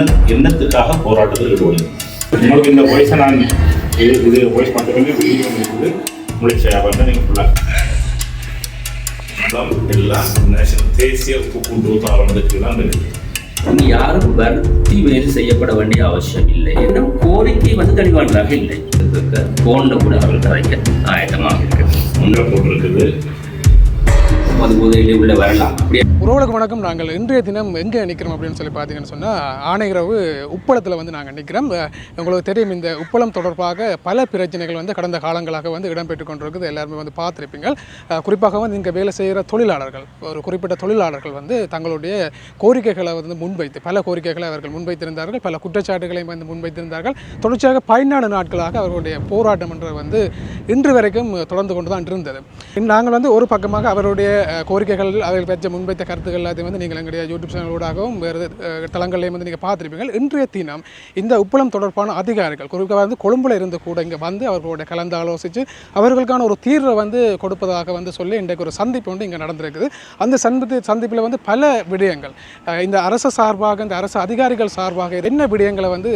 என்ன என்னத்துக்காக போராட்டத்தில் ஈடுபடுது உங்களுக்கு இந்த வாய்ஸை நான் இது இது வாய்ஸ் மட்டுமே வீடியோ இருக்குது முடிச்ச வந்து நீங்கள் ஃபுல்லாக எல்லாம் நேஷனல் தேசிய உப்பு கூட்டுறவு தாவரத்துக்கு தான் இருக்குது இங்கு யாரும் வருத்தி வேறு செய்யப்பட வேண்டிய அவசியம் இல்லை. இன்னும் கோரிக்கை வந்து தெளிவானதாக இல்லை. போன்ல கூட அவர்கள் கதைக்க ஆயத்தமாக முன்ன போட்டிருக்குது. அது உள்ள வரலாம். அப்படியே. உறவுகளுக்கு வணக்கம். நாங்கள் இன்றைய தினம் எங்கே நிற்கிறோம் அப்படின்னு சொல்லி பார்த்தீங்கன்னு சொன்னால் ஆணையரவு உப்பளத்தில் வந்து நாங்கள் நிற்கிறோம். உங்களுக்கு தெரியும் இந்த உப்பளம் தொடர்பாக பல பிரச்சனைகள் வந்து கடந்த காலங்களாக வந்து இடம்பெற்று கொண்டிருக்குது. எல்லாருமே வந்து பார்த்துருப்பீங்க. குறிப்பாக வந்து இங்கே வேலை செய்கிற தொழிலாளர்கள் ஒரு குறிப்பிட்ட தொழிலாளர்கள் வந்து தங்களுடைய கோரிக்கைகளை வந்து முன்வைத்து பல கோரிக்கைகளை அவர்கள் முன்வைத்திருந்தார்கள். பல குற்றச்சாட்டுகளையும் வந்து முன்வைத்திருந்தார்கள். தொடர்ச்சியாக பதினாலு நாட்களாக அவர்களுடைய போராட்டம் என்ற வந்து இன்று வரைக்கும் தொடர்ந்து கொண்டு தான் இருந்தது. நாங்கள் வந்து ஒரு பக்கமாக அவருடைய கோரிக்கைகள் அவர்கள் பெற்ற முன்வைத்த கருத்துக்கள் எல்லாத்தையும் வந்து நீங்கள் எங்களுடைய யூடியூப் சேனலூடாகவும் வேறு தளங்கள்லையும் வந்து நீங்கள் பார்த்துருப்பீங்க இன்றைய தினம் இந்த உப்பளம் தொடர்பான அதிகாரிகள் குறிப்பாக வந்து கொழும்பில் இருந்து கூட இங்கே வந்து அவர்களோட கலந்து ஆலோசித்து அவர்களுக்கான ஒரு தீர்வை வந்து கொடுப்பதாக வந்து சொல்லி இன்றைக்கு ஒரு சந்திப்பு வந்து இங்கே நடந்திருக்குது. அந்த சந்திப்பு சந்திப்பில் வந்து பல விடயங்கள் இந்த அரசு சார்பாக இந்த அரசு அதிகாரிகள் சார்பாக என்ன விடயங்களை வந்து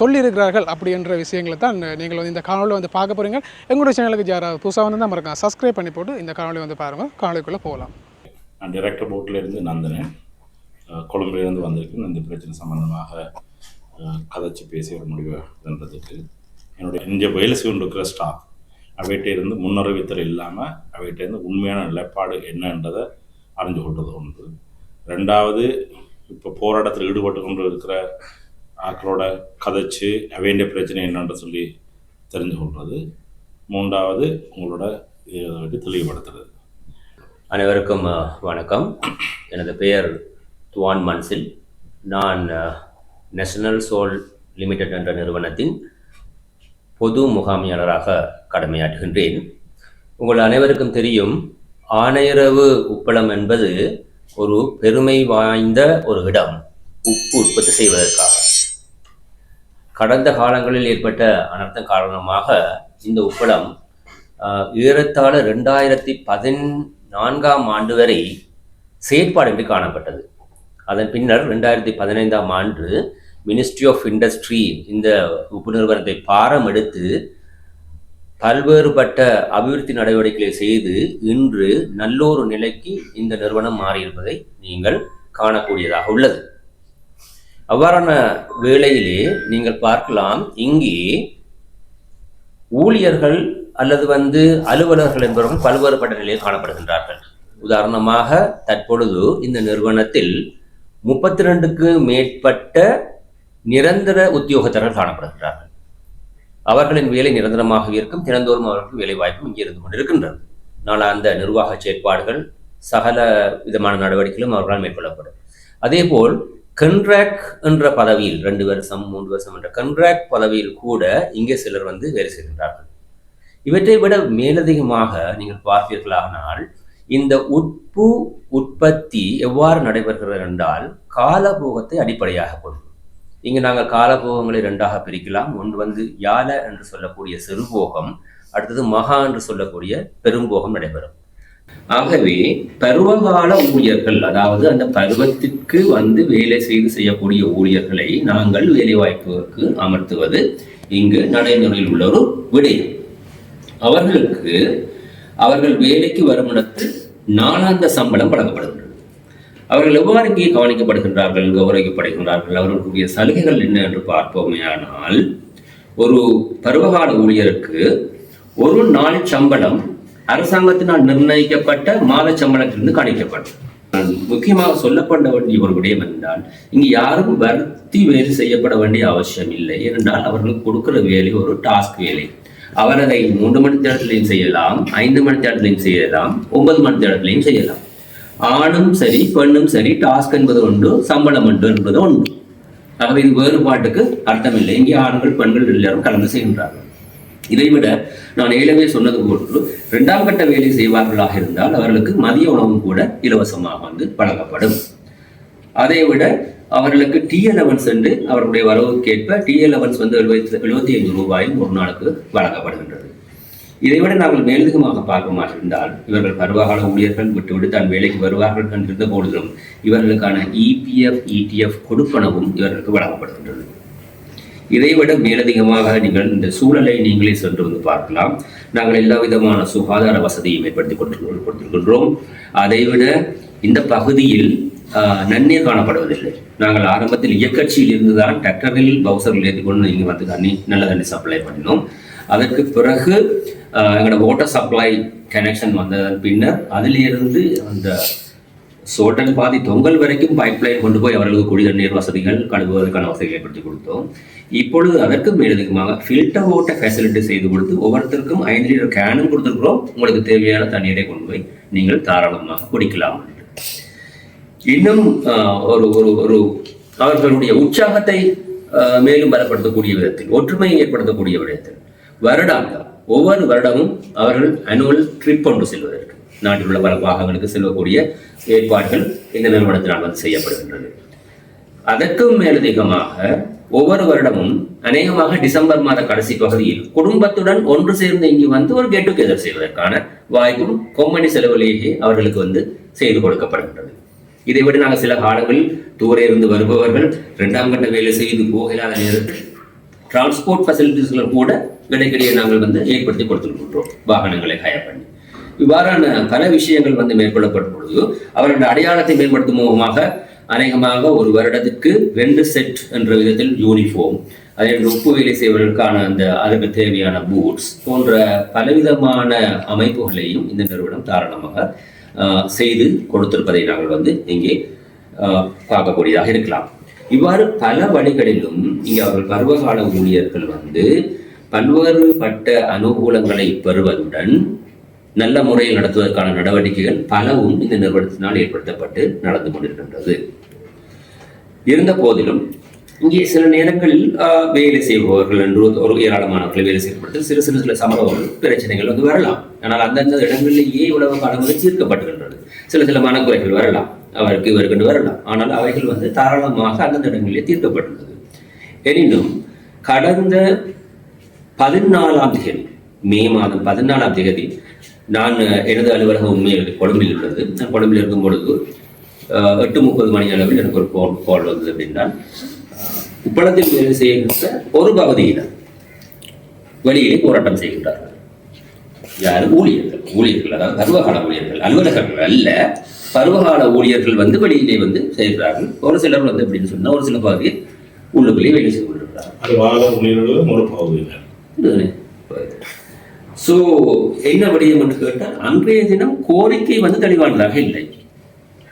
சொல்லியிருக்கிறார்கள் அப்படி என்ற விஷயங்களை தான் நீங்கள் வந்து இந்த காணொலியில் வந்து பார்க்க போகிறீங்க எங்களுடைய சேனலுக்கு யாராவது புதுசாக வந்து தான் மறக்காம சப்ஸ்கிரைப் பண்ணி போட்டு இந்த காணொலி வந்து பாருங்கள் காணொலிக்குள்ளே போகலாம். நான் டிரெக்டர் போட்டில் இருந்து நந்தனேன். கொழும்புலேருந்து வந்திருக்கேன் இந்த பிரச்சனை சம்பந்தமாக கதைச்சு பேசி ஒரு முடிவு பண்ணுறதுக்கு என்னுடைய இங்கே வேலை செய்து இருக்கிற ஸ்டாஃப் அவைகிட்ட இருந்து முன்னறிவித்தல் இல்லாமல் அவைகிட்ட இருந்து உண்மையான நிலைப்பாடு என்னன்றதை அறிஞ்சு கொண்டது ஒன்று. ரெண்டாவது இப்போ போராட்டத்தில் ஈடுபட்டு கொண்டு இருக்கிற ஆக்களோட கதைச்சு அவைண்ட பிரச்சனை என்னன்ற சொல்லி தெரிஞ்சு கொள்வது. மூன்றாவது உங்களோட இதை வந்து தெளிவுபடுத்துறது. அனைவருக்கும் வணக்கம். எனது பெயர் துவான் மன்சில். நான் நேஷனல் சோல் லிமிடெட் என்ற நிறுவனத்தின் பொது முகாமியாளராக கடமையாற்றுகின்றேன். உங்கள் அனைவருக்கும் தெரியும் ஆனையரவு உப்பளம் என்பது ஒரு பெருமை வாய்ந்த ஒரு இடம் உப்பு உற்பத்தி செய்வதற்காக. கடந்த காலங்களில் ஏற்பட்ட அனர்த்தம் காரணமாக இந்த உப்பளம் ஏறத்தாழ ரெண்டாயிரத்தி நான்காம் ஆண்டு வரை செயற்பாடின்றி காணப்பட்டது. அதன் பின்னர் ரெண்டாயிரத்தி பதினைந்தாம் ஆண்டு மினிஸ்ட்ரி ஆஃப் இண்டஸ்ட்ரி இந்த உப்பு நிறுவனத்தை பாரம் எடுத்து பல்வேறுபட்ட அபிவிருத்தி நடவடிக்கைகளை செய்து இன்று நல்லொரு நிலைக்கு இந்த நிறுவனம் மாறியிருப்பதை நீங்கள் காணக்கூடியதாக உள்ளது. அவ்வாறான வேளையிலே நீங்கள் பார்க்கலாம் இங்கே ஊழியர்கள் அல்லது வந்து அலுவலர்கள் என்பவர்கள் பல்வேறுபட்ட நிலையில் காணப்படுகின்றார்கள். உதாரணமாக தற்பொழுது இந்த நிறுவனத்தில் முப்பத்தி ரெண்டுக்கு மேற்பட்ட நிரந்தர உத்தியோகத்தர்கள் காணப்படுகின்றார்கள். அவர்களின் வேலை நிரந்தரமாக இருக்கும் தினந்தோறும் அவர்களுக்கு வேலை வாய்ப்பும் இங்கே இருந்து கொண்டிருக்கின்றது. ஆனால் அந்த நிர்வாக செயற்பாடுகள் சகல விதமான நடவடிக்கைகளும் அவர்களால் மேற்கொள்ளப்படும். அதேபோல் கன்ட்ராக் என்ற பதவியில் ரெண்டு வருஷம் மூன்று வருஷம் என்ற கன்ட்ராக் பதவியில் கூட இங்கே சிலர் வந்து வேலை செய்கின்றார்கள். இவற்றை விட மேலதிகமாக நீங்கள் பார்ப்பீர்களானால் இந்த உட்பு உற்பத்தி எவ்வாறு நடைபெறுகிறது என்றால் காலபோகத்தை அடிப்படையாக கொண்டு இங்கு நாங்கள் காலபோகங்களை ரெண்டாக பிரிக்கலாம். ஒன்று வந்து யால என்று சொல்லக்கூடிய சிறுபோகம் அடுத்தது மகா என்று சொல்லக்கூடிய பெரும்போகம் நடைபெறும். ஆகவே பருவகால ஊழியர்கள் அதாவது அந்த பருவத்திற்கு வந்து வேலை செய்து செய்யக்கூடிய ஊழியர்களை நாங்கள் வேலைவாய்ப்புக்கு அமர்த்துவது இங்கு நடைமுறையில் உள்ள ஒரு விடயம். அவர்களுக்கு அவர்கள் வேலைக்கு வரும் நாளாந்த சம்பளம் வழங்கப்படுகின்றது. அவர்கள் எவ்வாறு இங்கே கவனிக்கப்படுகின்றார்கள் கௌரவிக்கப்படுகின்றார்கள் அவர்களுக்குரிய சலுகைகள் என்ன என்று பார்ப்போமேயானால் ஒரு பருவகால ஊழியருக்கு ஒரு நாள் சம்பளம் அரசாங்கத்தினால் நிர்ணயிக்கப்பட்ட மாத சம்பளத்திலிருந்து கணிக்கப்படும். முக்கியமாக சொல்லப்பட வேண்டிய ஒரு விடயம் என்றால் இங்கு யாரும் வருத்தி வேலை செய்யப்பட வேண்டிய அவசியம் இல்லை ஏனென்றால் அவர்களுக்கு கொடுக்கிற வேலை ஒரு டாஸ்க் வேலை. அவர் அதை மூன்று மணி நேரத்திலையும் செய்யலாம் ஐந்து மணி நேரத்திலையும் செய்யலாம் ஒன்பது மணி நேரத்திலையும் செய்யலாம். ஆணும் சரி பெண்ணும் சரி டாஸ்க் என்பது ஒன்று சம்பளம் ஒன்று என்பது ஒன்று ஆகவே இது வேறுபாட்டுக்கு அர்த்தமில்லை. இங்கே ஆண்கள் பெண்கள் எல்லாரும் கலந்து செய்கின்றார்கள். இதைவிட நான் ஏழவே சொன்னது போன்று இரண்டாம் கட்ட வேலை செய்வார்களாக இருந்தால் அவர்களுக்கு மதிய உணவும் கூட இலவசமாக வந்து வழங்கப்படும். அதை விட அவர்களுக்கு டி அலவன்ஸ் என்று அவர்களுடைய வரவுக்கேற்ப டி அலவன்ஸ் வந்து எழுபத்தி எழுபத்தி ஐந்து ரூபாயும் ஒரு நாளுக்கு வழங்கப்படுகின்றது. இதைவிட நாங்கள் மேலதிகமாக பார்க்க இருந்தால் இவர்கள் பருவகால ஊழியர்கள் விட்டுவிட்டு தான் வேலைக்கு வருவார்கள் என்றிருந்த போதிலும் இவர்களுக்கான இபிஎஃப் இடிஎஃப் கொடுப்பனவும் இவர்களுக்கு வழங்கப்படுகின்றது. இதைவிட மேலதிகமாக நீங்கள் இந்த சூழலை நீங்களே சென்று வந்து பார்க்கலாம். நாங்கள் எல்லா விதமான சுகாதார வசதியும் ஏற்படுத்தி கொண்டு கொடுத்திருக்கின்றோம் அதைவிட இந்த பகுதியில் நன்மை காணப்படுவதில்லை. நாங்கள் ஆரம்பத்தில் இயக்கட்சியில் இருந்துதான் டிராக்டரில் பவுசர்கள் ஏற்றி கொண்டு இங்கே வந்து தண்ணி நல்ல தண்ணி சப்ளை பண்ணினோம். அதற்கு பிறகு எங்களோட வாட்டர் சப்ளை கனெக்ஷன் வந்ததன் பின்னர் அதிலிருந்து அந்த சோட்டன் பாதி தொங்கல் வரைக்கும் பைப்லைன் கொண்டு போய் அவர்களுக்கு குடிநீர் நீர் வசதிகள் கழுவுவதற்கான வசதிகள் ஏற்படுத்தி கொடுத்தோம். இப்பொழுது அதற்கும் மேலதிகமாக ஃபில்டர் ஓட்ட ஃபெசிலிட்டி செய்து கொடுத்து ஒவ்வொருத்தருக்கும் ஐந்து லிட்டர் கேனும் கொடுத்துருக்கிறோம். உங்களுக்கு தேவையான தண்ணீரை கொண்டு போய் நீங்கள் தாராளமாக குடிக்கலாம். என்று. இன்னும் ஒரு ஒரு ஒரு அவர்களுடைய உற்சாகத்தை மேலும் பலப்படுத்தக்கூடிய விதத்தில் ஒற்றுமையை ஏற்படுத்தக்கூடிய விதத்தில். வருடாந்தம் ஒவ்வொரு வருடமும் அவர்கள் அனுவல் ட்ரிப் கொண்டு செல்வதற்கு நாட்டில் உள்ள பல பாகங்களுக்கு செல்லக்கூடிய ஏற்பாடுகள் இந்த நிறுவனத்தினால் வந்து செய்யப்படுகின்றது. அதற்கும் மேலதிகமாக ஒவ்வொரு வருடமும் அநேகமாக டிசம்பர் மாத கடைசி பகுதியில் குடும்பத்துடன் ஒன்று சேர்ந்து இங்கு வந்து ஒரு கெட் டுகெதர் செய்வதற்கான வாய்ப்பும் கொம்மணி செலவிலேயே அவர்களுக்கு வந்து செய்து கொடுக்கப்படுகின்றது. இதை விட நாங்கள் சில காலங்களில் தூர இருந்து வருபவர்கள் இரண்டாம் கட்ட வேலை செய்து போக நேரத்தில் டிரான்ஸ்போர்ட் ஃபெசிலிட்டிஸ்களை கூட இடைக்கிடையே நாங்கள் வந்து ஏற்படுத்தி கொடுத்துருக்கின்றோம் வாகனங்களை ஹயர் பண்ணி. இவ்வாறான பல விஷயங்கள் வந்து மேற்கொள்ளப்படும் பொழுது அவருடைய அடையாளத்தை மேம்படுத்தும் மூலமாக அநேகமாக ஒரு வருடத்துக்கு ரெண்டு செட் என்ற விதத்தில் யூனிஃபார்ம் அதே போன்று உப்பு வேலை செய்வதற்கான அந்த அதற்கு தேவையான பூட்ஸ் போன்ற பலவிதமான அமைப்புகளையும் இந்த நிறுவனம் தாராளமாக செய்து கொடுத்திருப்பதை நாங்கள் வந்து இங்கே ஆஹ், பார்க்கக்கூடியதாக இருக்கலாம். இவ்வாறு பல வழிகளிலும் இங்கே அவர்கள் பருவகால ஊழியர்கள் வந்து பல்வேறுபட்ட அனுகூலங்களை பெறுவதுடன் நல்ல முறையில் நடத்துவதற்கான நடவடிக்கைகள் பலவும் இந்த நிறுவனத்தினால் ஏற்படுத்தப்பட்டு நடந்து கொண்டிருக்கின்றது. இருந்த போதிலும் இங்கே சில நேரங்களில் வேலை செய்பவர்கள் என்று ஒரு- ஏராளமானவர்கள் வேலை செய்யப்பட்டு சிறு சிறு சில சம்பவங்கள் பிரச்சனைகள் வந்து வரலாம். ஆனால் அந்தந்த இடங்களிலேயே உலக காலங்களில் தீர்க்கப்பட்டுகின்றது சில சில மனக்குறைகள் வரலாம். அவருக்கு இவருக்கு வரலாம். ஆனால் அவைகள் வந்து தாராளமாக அந்தந்த இடங்களிலே தீர்க்கப்பட்டுள்ளது எனினும் கடந்த பதினாலாம் தேதி மே மாதம் பதினாலாம் தேதி நான் எனது அலுவலகம் உண்மையில் கொழும்பில் உள்ளது. நான் கொழும்பில் இருக்கும் பொழுது எட்டு முப்பது மணி அளவில் எனக்கு ஒரு கால் கால் வந்தது அப்படின்னா உப்பளத்தில் வேலை செய்கின்ற ஒரு பகுதியினர் வெளியிலே போராட்டம் செய்கின்றார்கள். யாரு? ஊழியர்கள். ஊழியர்கள் அதாவது பருவகால ஊழியர்கள். அலுவலகர்கள் அல்ல. பருவகால ஊழியர்கள் வந்து வெளியிலே வந்து செய்கிறார்கள் ஒரு சிலர் வந்து எப்படின்னு சொன்னா ஒரு சில பகுதியில் உள்ளுக்குள்ளேயே வேலை செய்து கொண்டிருக்கிறார்கள். ஸோ என்ன விடயம் என்று கேட்டால் அன்றைய தினம் கோரிக்கை வந்து தெளிவானதாக இல்லை.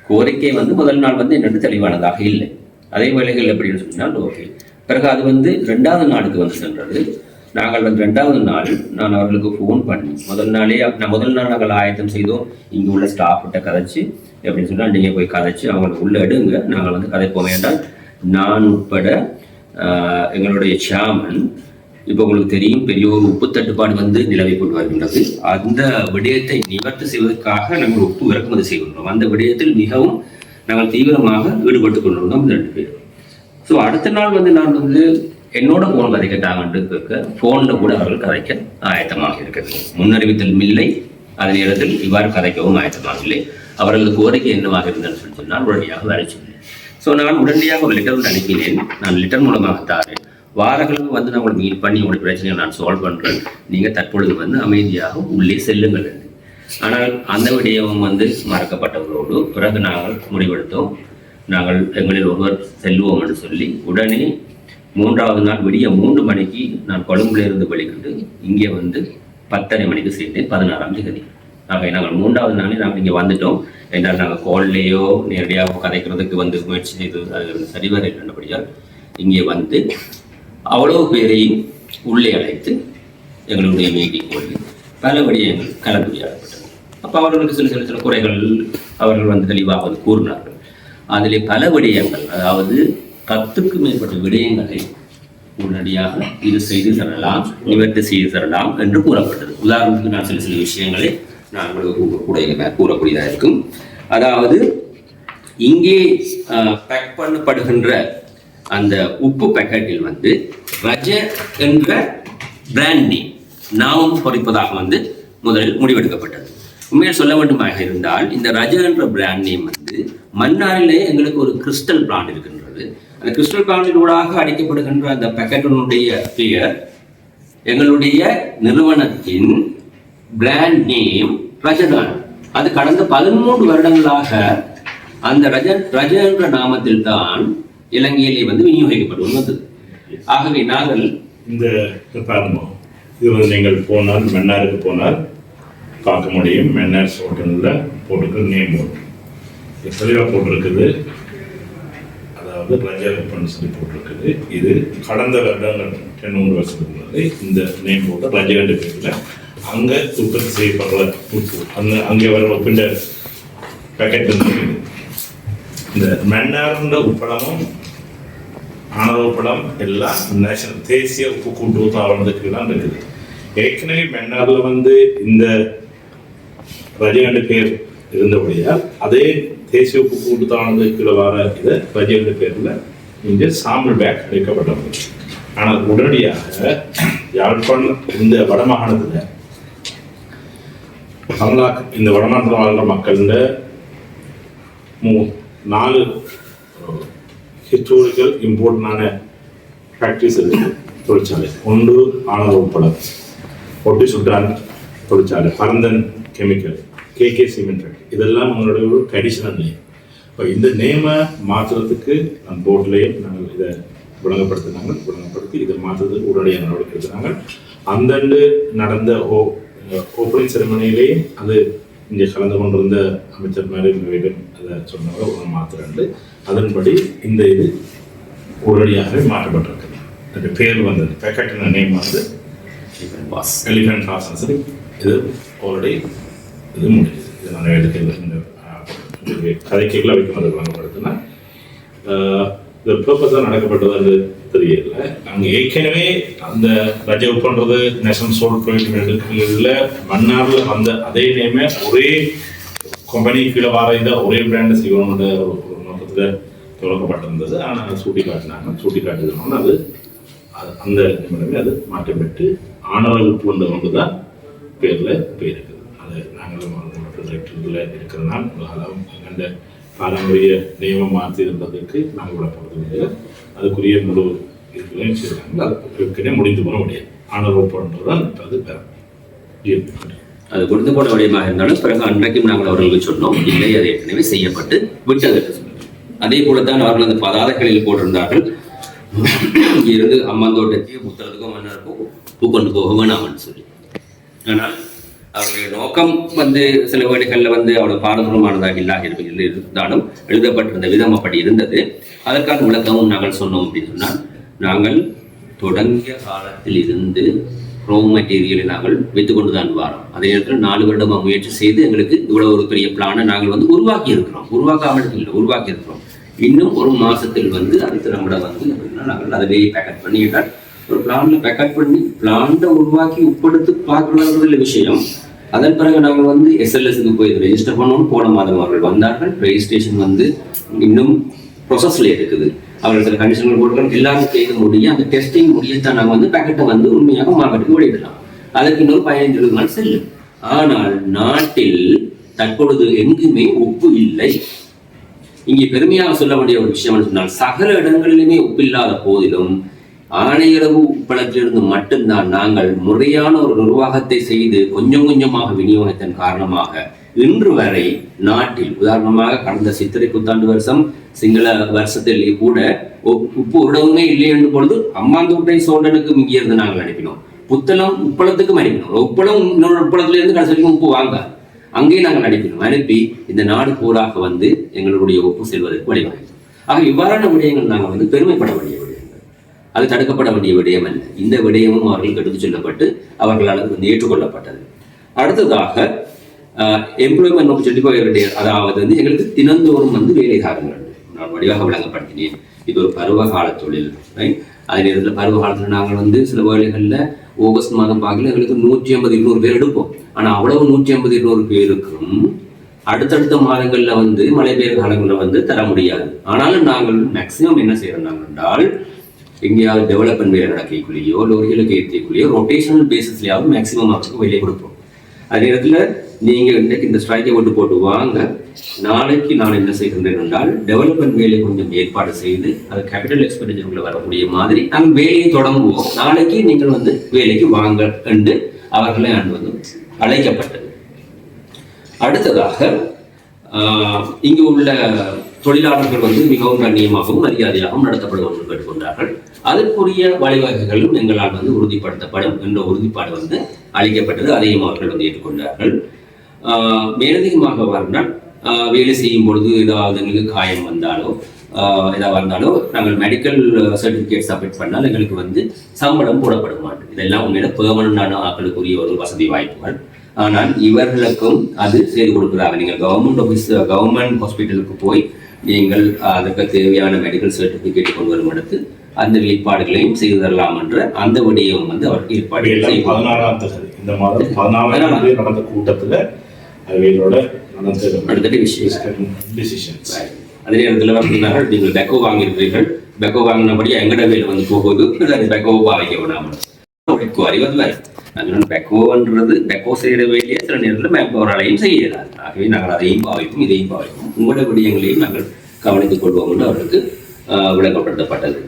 கோரிக்கை வந்து முதல் நாள் வந்து என்னென்று தெளிவானதாக இல்லை. அதே வேலைகள் எப்படின்னு சொன்னால் ஓகே. பிறகு அது வந்து ரெண்டாவது நாளுக்கு வந்து சென்றது. நாங்கள் வந்து ரெண்டாவது நாள் நான் அவர்களுக்கு ஃபோன் பண்ணி முதல் நாளே நான் முதல் நாள் நாங்கள் ஆயத்தம் செய்தோம். இங்கே உள்ள ஸ்டாஃப்கிட்ட கதைச்சு எப்படின்னு சொன்னால் நீங்கள் போய் கதைச்சு அவங்களை உள்ள எடுங்க. நாங்கள் வந்து கதைப்போம். வேண்டாம் நான் உட்பட ஆஹ், எங்களுடைய சேர்மன் இப்போ உங்களுக்கு தெரியும் பெரிய ஒரு உப்பு தட்டுப்பாடு வந்து நிலவை கொண்டு வருகின்றது. அந்த விடயத்தை நிவர்த்தி செய்வதற்காக நாங்கள் உப்பு இறக்குமதி செய்கின்றோம். அந்த விடயத்தில் மிகவும் நாங்கள் தீவிரமாக ஈடுபட்டு கொண்டிருந்தோம் ரெண்டு பேரும். ஸோ அடுத்த நாள் வந்து நான் வந்து என்னோட ஃபோன் கதைக்கட்டாங்கன்ட்டு கேட்க ஃபோனில் கூட அவர்கள் கதைக்க ஆயத்தமாக இருக்கிறது முன்னறிவித்தலும் இல்லை. அதே நேரத்தில் இவ்வாறு கதைக்கவும் ஆயத்தமாக இல்லை. அவர்களது கோரிக்கை என்னவாக இருந்ததுன்னு சொல்லி சொன்னால் உடனடியாக வர சொன்னேன் ஸோ நான் உடனடியாக ஒரு லெட்டர் ஒன்று அனுப்பினேன். நான் லெட்டர் மூலமாக தாரேன். வாரங்களுக்கு வந்து நான் உங்களை மீட் பண்ணி உங்களுடைய பிரச்சனையை நான் சால்வ் பண்ணுறேன் நீங்கள் தற்பொழுது வந்து அமைதியாக உள்ளே செல்லுங்கள் என்று. ஆனால் அந்த விடயமும் வந்து மறக்கப்பட்டவர்களோடு பிறகு நாங்கள் முடிவெடுத்தோம். நாங்கள் எங்களில் ஒருவர் செல்வோம் என்று சொல்லி உடனே மூன்றாவது நாள் விடிய மூன்று மணிக்கு நான் கொழும்புல இருந்து வெளிக்கிட்டு இங்கே வந்து பத்தரை மணிக்கு சேர்ந்தேன் பதினாறாம் தேதி. ஆகவே நாங்கள் மூன்றாவது நாளே நாங்கள் இங்கே வந்துட்டோம். என்றால் நாங்கள் கோல்லையோ நேரடியாக கதைக்கிறதுக்கு வந்து முயற்சி செய்து அது சரிவர இல்லைன்றபடியால் இங்கே வந்து அவ்வளவு பேரையும் உள்ளே அழைத்து எங்களுடைய மீட்டிங் போய் பல விடயங்கள் கலந்துரையாடப்பட்டது அப்போ அவர்களுக்கு சில சில சில குறைகள் அவர்கள் வந்து தெளிவாக வந்து கூறினார்கள். அதிலே பல விடயங்கள் அதாவது பத்துக்கு மேற்பட்ட விடயங்களை உடனடியாக இது செய்து தரலாம் நிவர்த்தி செய்து தரலாம் என்று கூறப்பட்டது. உதாரணத்துக்கு நான் சில சில விஷயங்களை நான் உங்களுக்கு கூட கூறக்கூடியதாக இருக்கும். அதாவது இங்கே பேக் பண்ணப்படுகின்ற அந்த உப்பு பேக்கெட்டில் வந்து ரஜ என்ற பிராண்ட் நேம் நாமும் பொறிப்பதாக வந்து முதலில் முடிவெடுக்கப்பட்டது. உண்மையில் சொல்ல வேண்டுமாக இருந்தால் இந்த ரஜ என்ற பிராண்ட் நேம் வந்து மன்னாரிலே எங்களுக்கு ஒரு கிறிஸ்டல் பிராண்ட் இருக்கின்றது. அந்த கிறிஸ்டல் பிராண்டினூடாக அடிக்கப்படுகின்ற அந்த பேக்கெட்டினுடைய பெயர் எங்களுடைய நிறுவனத்தின் பிராண்ட் நேம் ரஜதான் அது கடந்த பதிமூன்று வருடங்களாக அந்த ரஜ ரஜ என்ற நாமத்தில் தான் இலங்கையிலே வந்து விநியோகிக்கப்பட்டு வந்தது. ஆகவே நாங்கள் இந்த இது வந்து நீங்கள் போனால் மன்னாருக்கு போனால் பார்க்க முடியும். மென்னர்ஸ் ஹோட்டலில் போட்டிருக்கு நேம் போர்டு தெளிவாக போட்டிருக்குது. அதாவது ரஜகப்பன் சொல்லி போட்டிருக்குது. இது கடந்த வருடங்கள் ரெண்டு வருஷத்துக்கு முன்னாடி இந்த நேம் போர்டு ரஜகண்டு பேரில் அங்கே உற்பத்தி செய்யப்படுற உப்பு அந்த அங்கே வர உப்பிண்ட பேக்கெட் இருக்குது. இந்த மன்னார்ன்ற உப்படமும் ஆணவ படம் எல்லாம் நேஷனல் தேசிய உப்பு கூட்டு தாவரத்துக்கு தான் இருக்குது. ஏற்கனவே மென்னாரில் வந்து இந்த ரஜிகண்டு பேர் இருந்தபடியால் அதே தேசிய உப்பு கூட்டு கீழே வர இது ரஜிகண்டு பேரில் இங்கே சாம்பல் பேக் வைக்கப்பட்டது ஆனால் உடனடியாக யாழ்ப்பாணம் இந்த வடமாகாணத்தில் தமிழா இந்த வடமாநிலத்தில் வாழ்கிற மக்கள்கிட்ட மூ நாலு ஹிஸ்டோரிக்கல் இம்பார்ட்டண்டான ஃபேக்ட்ரிஸ் இருக்குது தொழிற்சாலை ஒன்று ஆனந்த உட்பட ஒட்டி சுட்டான் தொழிற்சாலை Paranthan chemical KK cement factory இதெல்லாம் உங்களுடைய ஒரு ட்ரெடிஷனல் நேம் இப்போ இந்த நேமை மாற்றுறதுக்கு நான் போர்ட்லேயே நாங்கள் இதை விளங்கப்படுத்தினாங்க விளங்கப்படுத்தி இதை மாற்றுறதுக்கு உடனடியாக நடவடிக்கை எடுத்தாங்க அந்தண்டு நடந்த ஓ ஓப்பனிங் செரமனிலேயும் அது இங்கே கலந்து கொண்டிருந்த அமைச்சர் மேலே விவேகன் அதை சொன்னவர் ஒரு மாத்திரண்டு அதன்படி இந்த இது உடனடியாகவே மாற்றப்பட்டிருக்கு. அந்த பேர் வந்தது. பேக்கெட்டின நேம் வந்து எலிஃபென்ட் சரி இது ஆல்ரெடி இது முடிஞ்சது இது நான் எடுக்க இந்த கதைக்குள்ள வைக்கணும் வழங்கப்படுத்தினா இது பர்பஸாக நடக்கப்பட்டது தெரியல அங்கே ஏற்கனவே அந்த ரஜ பண்ணுறது நேஷனல் சோல் ப்ரொவைட் மன்னாரில் வந்த அதே நேமே ஒரே கம்பெனி கீழே வர இந்த ஒரே பிராண்டை செய்யணுன்ற ஒரு நோக்கத்தில் தொடங்கப்பட்டிருந்தது ஆனால் அதை சூட்டி காட்டினாங்க சூட்டி காட்டுறதுனால அது அந்த நிமிடமே அது மாற்றம் பெற்று ஆணவ உப்புண்ட ஒன்று தான் பேரில் போயிருக்குது ப்ரொஜெக்டில் இருக்கிறனால் உங்களாலும் அந்த பாரம்பரிய நியமம் மாற்றி இருந்ததுக்கு நாங்கள் விட அதுக்குரிய முழு இதுகளையும் செய்கிறாங்க அது முடிந்து போன முடியாது ஆணவ உப்புன்றது இப்போ அது பெற அது கொடுத்து போன விடயமாக இருந்தாலும் பிறகு அன்றைக்கும் நாங்கள் அவர்களுக்கு சொன்னோம் இல்லை அது ஏற்கனவே செய்யப்பட்டு விட்டது சொன்னோம். அதே போலத்தான் அவர்கள் அந்த பதாதைகளில் போட்டிருந்தார்கள். இங்கிருந்து அம்மந்தோட்டத்தையும் புத்தகத்துக்கும் மன்னருக்கும் பூ கொண்டு போக வேணாம்னு சொல்லி. ஆனால் அவருடைய நோக்கம் வந்து சில வேலைகளில் வந்து அவ்வளவு பாரதூரமானதாக இல்லாத இருந்தாலும் எழுதப்பட்டிருந்த விதம் அப்படி இருந்தது. அதற்கான விளக்கமும் நாங்கள் சொன்னோம் அப்படின்னு சொன்னால் நாங்கள் தொடங்கிய காலத்தில் இருந்து ரோ மெட்டீரியலை நாங்கள் வைத்துக் கொண்டு தான் வாரோம். அதே நேரத்தில் நாலு வருடமாக முயற்சி செய்து எங்களுக்கு இவ்வளோ ஒரு பெரிய பிளானை நாங்கள் வந்து உருவாக்கி இருக்கிறோம். உருவாக்காமல் இல்லை உருவாக்கி இருக்கிறோம். இன்னும் ஒரு மாதத்தில் வந்து அடுத்த நம்மளை வந்து நாங்கள் அதை பேக்கப் பண்ணிட்டால் ஒரு பிளான்ல பேக்கப் பண்ணி பிளான்ட உருவாக்கி உட்படுத்து பார்க்கணுங்கிறதுல விஷயம். அதன் பிறகு நாங்கள் வந்து எஸ்எல்எஸ்க்கு போய் ரெஜிஸ்டர் பண்ணோம் போன மாதம் அவர்கள் வந்தார்கள். ரெஜிஸ்ட்ரேஷன் வந்து இன்னும் ப்ரொசஸ்ல இருக்குது. அவர்களுக்கு கண்டிஷன்கள் போட்டுக்கலாம் எல்லாரும் செய்து முடிய அந்த டெஸ்டிங் முடியத்தான் நாங்கள் வந்து பேக்கெட்டை வந்து உண்மையாக மார்க்கெட்டுக்கு வெளியிடலாம். அதற்கு இன்னொரு பதினைந்து இருபது நாள் செல்லும். ஆனால் நாட்டில் தற்பொழுது எங்குமே உப்பு இல்லை. இங்கே பெருமையாக சொல்ல வேண்டிய ஒரு விஷயம் சொன்னால் சகல இடங்களிலுமே உப்பில்லாத போதிலும் ஆணையளவு உப்பளத்திலிருந்து மட்டும்தான் நாங்கள் முறையான ஒரு நிர்வாகத்தை செய்து கொஞ்சம் கொஞ்சமாக விநியோகித்தன் காரணமாக இன்று வரை நாட்டில் உதாரணமாக கடந்த சித்திரை புத்தாண்டு வருஷம் சிங்கள வருஷத்தில் கூட உப்பு உடவுமே இல்லை என்று பொழுது அம்மாந்தோட்டை சோழனுக்கும் இங்கே இருந்து நாங்கள் அனுப்பினோம். புத்தளம் உப்பளத்துக்கும் அனுப்பினோம். உப்பளம் இன்னொரு உப்பளத்திலிருந்து கடைசி வரைக்கும் உப்பு வாங்க. அங்கேயும் நாங்கள் அனுப்பினோம். அனுப்பி இந்த நாடு பூராக வந்து எங்களுடைய ஒப்பு செல்வதற்கு வழிவகுத்தோம். ஆக இவ்வாறான விடயங்கள் நாங்கள் வந்து பெருமைப்பட வேண்டிய அது தடுக்கப்பட வேண்டிய விடயம் அல்ல. இந்த விடயமும் அவர்களுக்கு எடுத்துச் சொல்லப்பட்டு அவர்களால் வந்து ஏற்றுக்கொள்ளப்பட்டது. அடுத்ததாக எம்ப்ளாய்மெண்ட் நோக்கி சொல்லி போயிருடைய அதாவது வந்து எங்களுக்கு தினந்தோறும் வந்து வேலை நான் வடிவாக விளங்கப்படுத்தினேன். இது ஒரு பருவகால தொழில் அதில் அதே பருவ காலத்தில் நாங்கள் வந்து சில வேலைகளில் ஆகஸ்ட் மாதம் பார்க்கல எங்களுக்கு நூற்றி ஐம்பது இருநூறு பேர் எடுப்போம். ஆனால் அவ்வளவு நூற்றி ஐம்பது இருநூறு பேருக்கும் அடுத்தடுத்த மாதங்களில் வந்து மழை பெய்யுற காலங்களில் வந்து தர முடியாது. ஆனாலும் நாங்கள் மேக்சிமம் என்ன செய்யறோம் நாங்கள் என்றால் எங்கேயாவது டெவலப்மெண்ட் வேலை நடக்கக்குள்ளேயோ லோரிகளுக்கு ஏற்றிக்குள்ளேயோ ரொட்டேஷனல் பேசிஸ்லயாவது மேக்ஸிமம் அவருக்கு வெளியே கொடுப்போம். அதே நேரத்தில் நீங்கள் இன்றைக்கு இந்த ஸ்ட்ரைக்கை விட்டு போட்டு வாங்க. நாளைக்கு நான் என்ன செய்கின்றேன் என்றால் டெவலப்மெண்ட் வேலையை கொஞ்சம் ஏற்பாடு செய்து அது கேபிட்டல் எக்ஸ்பெண்டிச்சருக்குள்ள வரக்கூடிய மாதிரி நாங்கள் வேலையை தொடங்குவோம். நாளைக்கு நீங்கள் வந்து வேலைக்கு வாங்க என்று அவர்களை நான் வந்து அழைக்கப்பட்டது. அடுத்ததாக ஆஹ், இங்கு உள்ள தொழிலாளர்கள் வந்து மிகவும் கண்ணியமாகவும் மரியாதையாகவும் நடத்தப்படுவார்கள் கேட்டுக்கொண்டார்கள். அதற்குரிய வழிவகைகளும் எங்களால் வந்து உறுதிப்படுத்தப்படும் என்ற உறுதிப்பாடு வந்து அளிக்கப்பட்டது. அதையும் அவர்கள் வந்து ஏற்றுக்கொண்டார்கள். ஆஹ், மேலதிகமாக வரனால் வேலை செய்யும் பொழுது ஏதாவது எங்களுக்கு காயம் வந்தாலோ ஆஹ், ஏதாவது வந்தாலோ நாங்கள் மெடிக்கல் சர்டிஃபிகேட் சப்மிட் பண்ணால் எங்களுக்கு வந்து சம்பளம் போடப்பட மாட்டோம் இதெல்லாம் உண்மையில பெர்மனண்டான ஆட்களுக்குரிய ஒரு வசதி வாய்ப்புகள். ஆனால் இவர்களுக்கும் அது செய்து கொடுக்குறாங்க நீங்கள் கவர்மெண்ட் ஆஃபீஸ் கவர்மெண்ட் ஹாஸ்பிட்டலுக்கு போய் நீங்கள் அதற்கு தேவையான மெடிக்கல் சர்டிஃபிகேட் கொண்டு வரும் இடத்து அந்த ஏற்பாடுகளையும் செய்து தரலாம் என்ற அந்த விடயம் வந்து அவர் ஏற்பாடு பதினாறாம் தேதி. இந்த மாதம் பதினாறாம் தேதி நடந்த கூட்டத்துல அவைகளோட நடந்த விஷயம். அதே நேரத்தில் பார்த்தீங்கன்னா நீங்கள் பெக்கோ வாங்கியிருக்கிறீர்கள். பெக்கோ வாங்கினபடி எங்கட வேலை வந்து போகுது. பெக்கோ பாவிக்க விடாமல் அறிவது அதனால் பெக்கோன்றது பெக்கோ செய்கிற வேலையை சில நேரத்தில் மேம்பவராலையும் செய்யலாம். ஆகவே நாங்கள் அதையும் பாவிப்போம் இதையும் பாவிப்போம். உங்களுடைய விடயங்களையும் நாங்கள் கவனித்துக் கொள்வோம் என்று அவருக்கு விளக்கப்படுத்தப்பட்டது.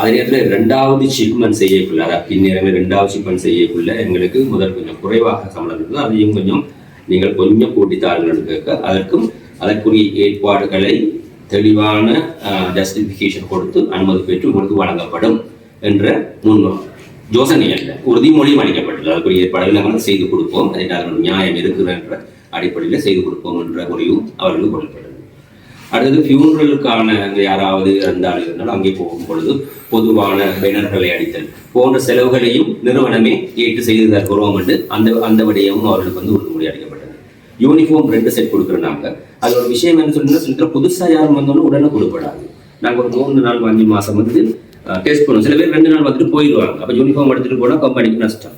அதே நேரத்தில் ரெண்டாவது ஷிப்மெண்ட் செய்யக்குள்ள அதாவது பின்னேறவே ரெண்டாவது ஷிப்மெண்ட் செய்யக்குள்ள எங்களுக்கு முதல் கொஞ்சம் குறைவாக சம்பளம் இருந்தது. அதையும் கொஞ்சம் நீங்கள் கொஞ்சம் கூட்டி தாருங்கள் கேட்க அதற்கும் அதற்குரிய ஏற்பாடுகளை தெளிவான ஜஸ்டிஃபிகேஷன் கொடுத்து அனுமதி பெற்று உங்களுக்கு வழங்கப்படும் என்ற முன் யோசனை அல்ல உறுதிமொழியும் அளிக்கப்பட்டது அதுக்குரிய ஏற்பாடுகள் நாங்கள் செய்து கொடுப்போம். அதை நாங்கள் நியாயம் இருக்குது என்ற அடிப்படையில் செய்து கொடுப்போம் என்ற முறையும் அவர்களுக்கு கொள்ளப்பட்டது அடுத்தது ஃபியூனரலுக்கான யாராவது இருந்தாலும் இருந்தாலும் அங்கே போகும் பொழுது பொதுவான பேனர்களை அடித்தல் போன்ற செலவுகளையும் நிறுவனமே ஏற்று செய்து தருகிறோம் என்று அந்த அந்த விடயமும் அவர்களுக்கு வந்து உறுதிமொழி அளிக்கப்பட்டது. யூனிஃபார்ம் ரெண்டு செட் கொடுக்குறோம் அது ஒரு விஷயம் என்ன சொல்லுன்னா சில புதுசாக யாரும் வந்தோன்னு உடனே கொடுப்படாது. நாங்கள் ஒரு மூணு நாள் அஞ்சு மாதம் வந்து டெஸ்ட் பண்ணுவோம் சில பேர் ரெண்டு நாள் வந்துட்டு போயிடுவாங்க. அப்போ யூனிஃபார்ம் எடுத்துகிட்டு போனால் கம்பெனிக்கு நஷ்டம்.